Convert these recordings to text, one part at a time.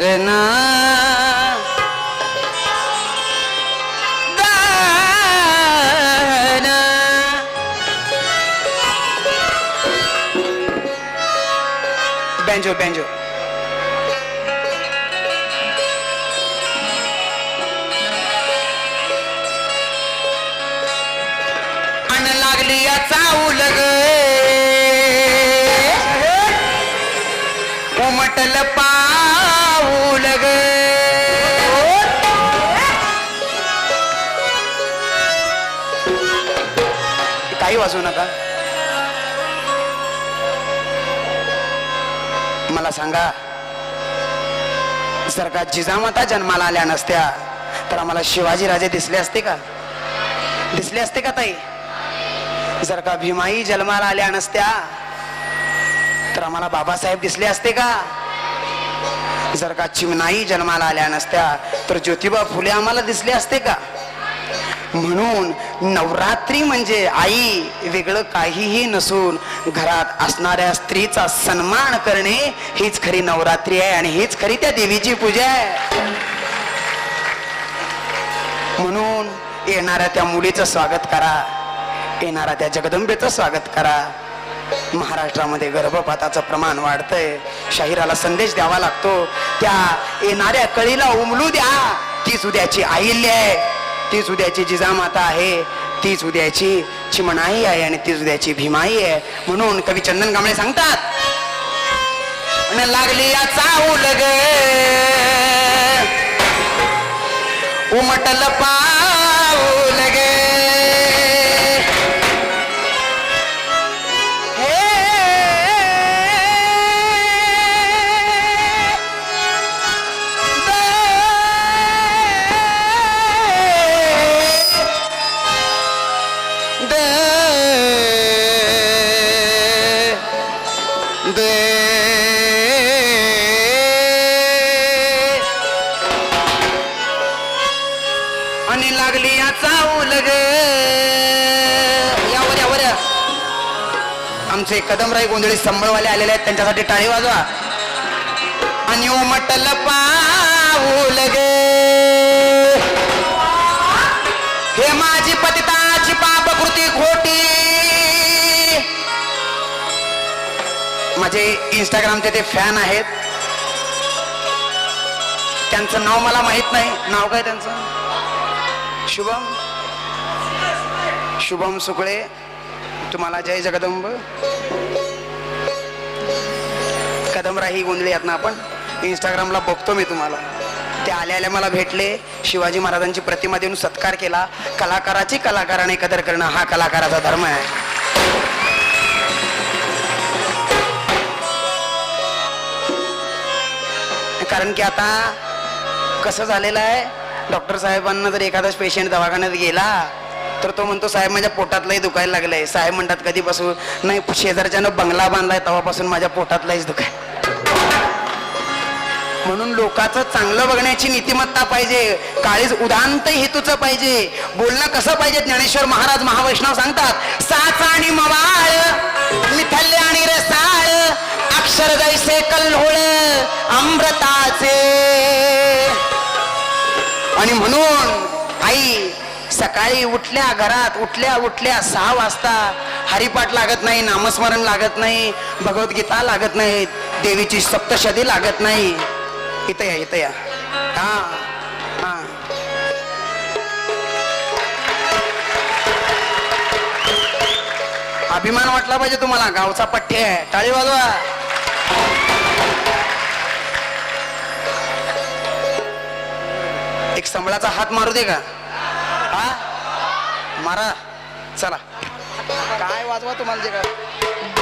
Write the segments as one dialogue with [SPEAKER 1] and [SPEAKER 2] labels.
[SPEAKER 1] दाना banjo banjo अन लागली या चावल ग काही वाजू नका मला सांगा जर का जिजामाता जन्माला आल्या नसत्या तर आम्हाला शिवाजी राजे दिसले असते का? दिसले असते का ताई? जर का भीमाई जन्माला आल्या नसत्या तर आम्हाला बाबासाहेब दिसले असते का? जर का चिमनाई जन्माला आल्या नसत्या तर ज्योतिबा फुले आम्हाला दिसले असते का? म्हणून नवरात्री म्हणजे आई वेगळं काहीही नसून घरात असणाऱ्या स्त्रीचा सन्मान करणे हीच खरी नवरात्री आहे आणि हीच खरी त्या देवीची पूजा आहे. म्हणून येणाऱ्या त्या मुलीचं स्वागत करा येणाऱ्या त्या जगदंबेचं स्वागत करा. महाराष्ट्रामध्ये गर्भपाताचं प्रमाण वाढतंय. शाहिराला संदेश द्यावा लागतो. त्या येणाऱ्या कळीला उमलू द्या. तीच उद्याची आईल्य आहे. तीच उद्याची जिजामाता आहे तीच उद्याची चिमणाई आहे आणि तीच उद्याची भीमाई आहे. म्हणून कवी चंदन कांबळे सांगतात लागली या चाऊल लग उमटल पा आमचे कदमराई गोंधळी संबळवाले आलेले आहेत. त्यांच्यासाठी टाळी वाजवा. आणि उमटल पाऊल गे हे माझी पतिताची पाप कृती खोटी. माझे इंस्टाग्रामचे ते फॅन आहेत. त्यांचं नाव मला माहीत नाही. नाव काय त्यांचं? शुभम. शुभम सुकळे. तुम्हाला जय जगदंब. कदंबराही गोंधळी आहेत ना आपण? इंस्टाग्रामला बघतो मी तुम्हाला. ते आल्या आले मला भेटले. शिवाजी महाराजांची प्रतिमा देऊन सत्कार केला. कलाकाराची कलाकाराने कदर करणं हा कलाकाराचा धर्म आहे. कारण की आता कसं झालेलं आहे? डॉक्टर साहेबांना जर एखादा पेशंट दवाखान्यात गेला तर तो म्हणतो साहेब माझ्या पोटातलाही दुखायला लागलंय. साहेब म्हणतात कधीपासून? नाही शेजारच्यानं बंगला बांधलाय तेव्हापासून माझ्या पोटातलंच दुखाय. म्हणून लोकांचं चांगलं बघण्याची नीतिमत्ता पाहिजे. काळीज उदांत हेतूचं पाहिजे. बोलणं कसं पाहिजे? ज्ञानेश्वर महाराज महावैष्णव सांगतात साच आणि मवाळ मिथल्य आणि रसाळ अक्षर जैसे कल्होळ अमृताचे. आणि म्हणून आई सकाळी उठल्या घरात उठल्या उठल्या सहा वाजता हरिपाठ लागत नाही नामस्मरण लागत नाही भगवद्गीता लागत नाही देवीची सप्तशदी लागत नाही. इथं या इथं या. हा हा. अभिमान वाटला पाहिजे तुम्हाला गावचा पठ्ठे आहे. टाळी वाजवा. एक संबळाचा हात मारू दे का? हा? मारा. चला. काय वाजवा तुम्हाला जे काय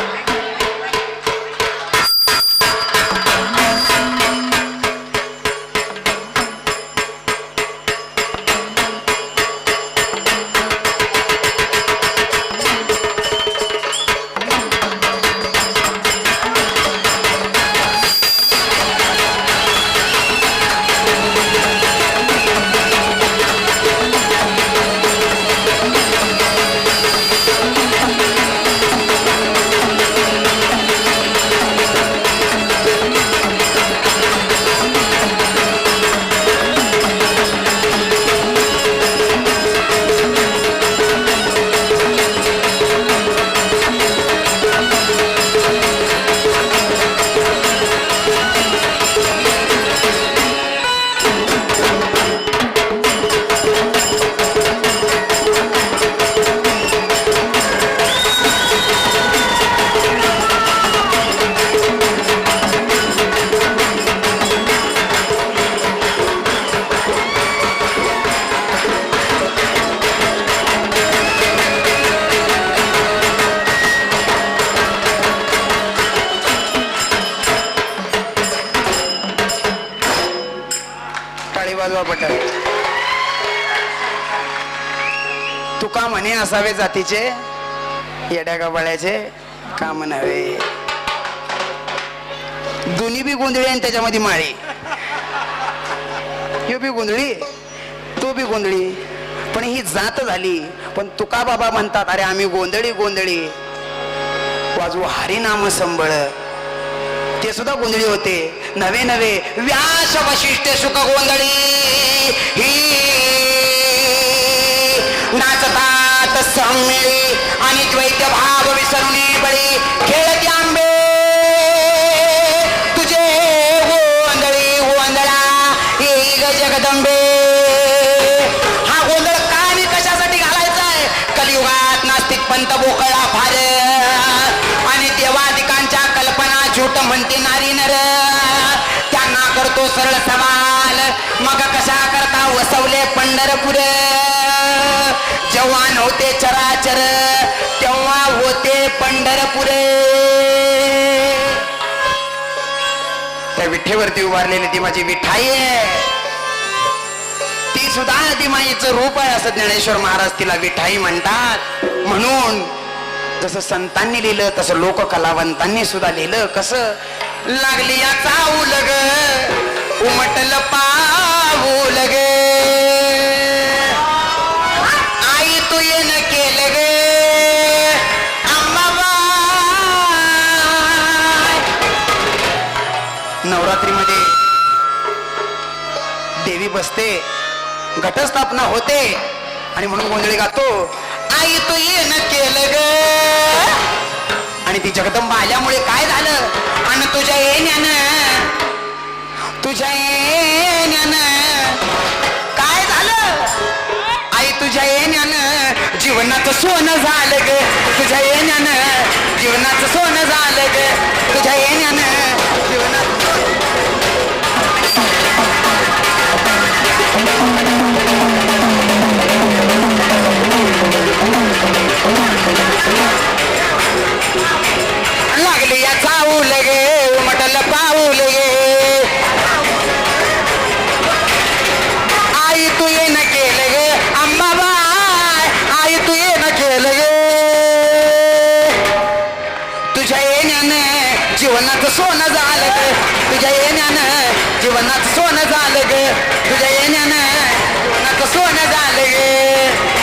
[SPEAKER 1] वाजवा तुका म्हणे असावे जातीचे येड्या गबाळ्याचे का म्हणावे दोन्ही बी गोंधळी आणि त्याच्यामध्ये माळी. यो बी गोंधळी तो बी गोंधळी. पण ही जात झाली पण तुका बाबा म्हणतात अरे आम्ही गोंधळी गोंधळी. वाजवू हरिनाम संबळ. ते सुद्धा गोंधळी होते. नवे नवे व्यास वशिष्ठ सुख गोंधळी. ही नाचतात संमिळी आणि द्वैत भाव विसरली बळी. खेळते आंबे. तुझे गोंधळी गोंधळा. ही ग जगदंबे. हा गोंधळ का आणि कशासाठी घालायचा आहे? कलियुगात नास्तिक पंत बोकळा फार. आणि देवाधिकार कल्पना म्हणते नारी नर. त्यांना करतो सरळ सवाल. मग कशा करता वसवले पंढरपूर? जेव्हा नव्हते चराचर तेव्हा होते पंढरपूर. त्या विठ्ठेवरती उभारलेली ती माझी विठाई आहे. ती सुद्धा ती माईचं रूप आहे असं ज्ञानेश्वर महाराज तिला विठाई म्हणतात. म्हणून जसं संतांनी लिहिलं तसं लोक कलावंतांनी सुद्धा लिहिलं. कसं? लागली याचा उलग ग उमटल पाऊल ग आई तू येन केलं ग. नवरात्रीमध्ये देवी बसते घटस्थापना होते आणि म्हणून गोंधळी गातो. आई तू येण केलं ग. आणि ती जगदंबा आल्यामुळे काय झालं? आणि तुझ्या येण्यानं तुझ्या येण्यानं काय झालं? आई तुझ्या येण्यानं जीवनाचं सोनं झालं ग. तुझ्या येण्यानं जीवनाचं सोनं झालं ग. तुझ्या येण्यानं येण्याने जीवनाचं सोनं झालं ग. तुझ्या येण्यानं जीवनाचं सोनं झालं ग. तुझ्या येण्यानं जीवनाचं सोनं झालं गे.